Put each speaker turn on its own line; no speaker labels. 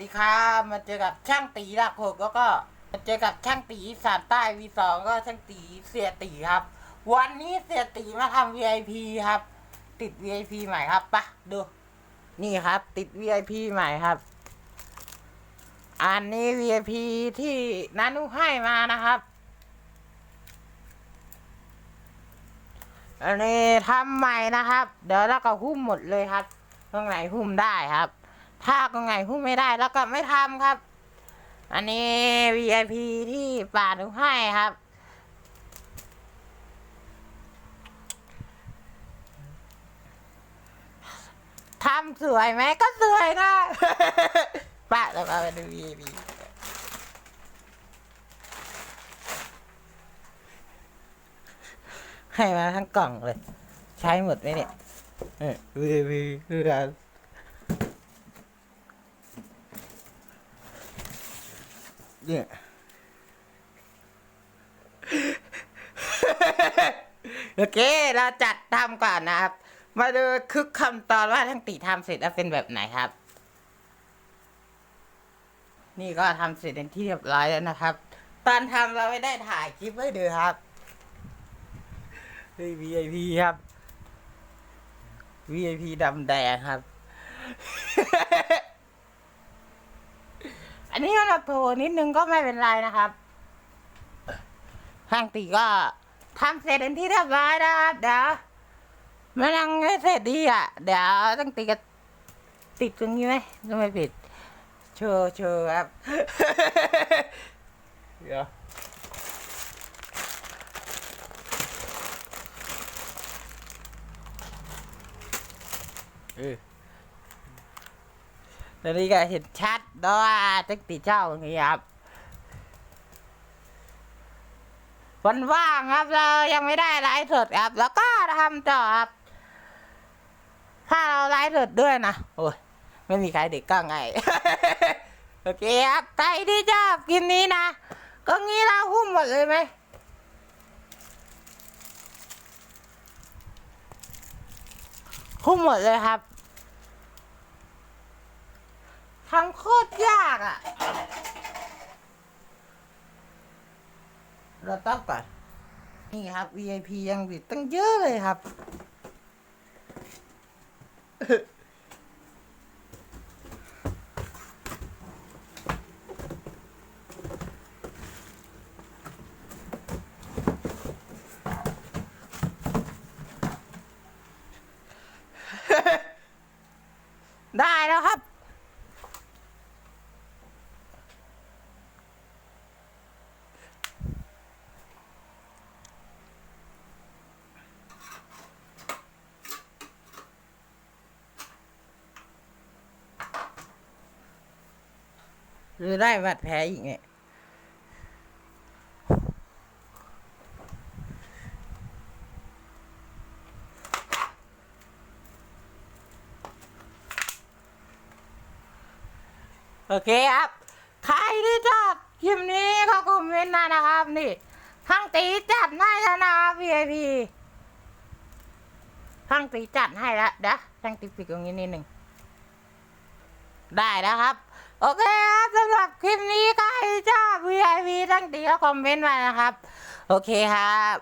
ดีครับมาเจอกับช่างตีหลักหกแล้วก็มาเจอกับช่างตีสานใต้ V2 ก็ช่างตีเสียตีครับ วันนี้เสียตีมาทำ VIP ครับ ติด VIP ใหม่ครับปะดู นี่ครับ ติด VIP ใหม่ครับ อันนี้ VIP ที่นานุให้มานะครับ อันนี้ทำใหม่นะครับ เดี๋ยวแล้วก็หุ้มหมดเลยครับ ตรงไหนหุ้มได้ครับ ถ้าตรงไหนหุ้มไม่ได้แล้วก็ไม่ทำครับ อันนี้ VIP ที่ป่าหนูให้ครับ ทำสวยไหมก็สวยนะป้าเราเอาไปดู VIP ให้มาทั้งกล่องเลย ใช้หมดไหมเนี่ยเออ VIP คือการ เนี่ย โอเค เราจัดทำก่อนนะครับ มาดูคึกคำตอนว่าทั้งตีทำเสร็จแล้วเป็นแบบไหนครับ นี่ก็ทำเสร็จเป็นที่เรียบร้อยแล้วนะครับ ตอนทำเราไม่ได้ถ่ายคลิปให้ดูครับเฮ้ย VIP ครับ VIP ดำแดงครับ อันนี้มันโผล่นิดนึงก็ไม่เป็นไรนะครับทางตีก็ทำเสร็จเป็นที่เรียบร้อยนะครับเดี๋ยวมันยังไม่เสร็จดีอะ เดี๋ยวต้องตีกับติดตรงนี้ไหมก็ไม่ผิดโชว์โชว์ครับเดี๋ยวเออ ตอนนี้ก็เห็นชัดว่าจักติเจ้าอย่างนี้ครับวันว่างครับเรายังไม่ได้ไลฟ์สดครับ แล้วก็ทำต่อครับ ถ้าเราไลฟ์สดด้วยนะโอ้ยไม่มีใครเด็กก็ไงโอเคครับใครที่ชอบคลิปนี้นะก็งี้เราหุ้มหมดเลยไหมหุ้มหมดเลยครับ ทำโคตรยากอะ่ะ เราต้องก่อน นี่ครับ VIP ยังบิดตั้งเยอะเลยครับ ได้แล้วครับ หรือได้บาดแผลอีกเนี่ยโอเคครับ ใครที่ชอบคลิปนี้ก็คอมเมนต์มานะครับ นี่ทั้งตีจัดให้แล้วนะ VIP ทั้งตีจัดให้แล้วเดี๋ยวทั้งตีปิดตรงนี้นิดหนึ่ง ได้แล้วครับ โอเคครับสำหรับคลิปนี้ใครชอบ VIP ทั้งตีก็คอมเมนต์มานะครับ โอเคครับ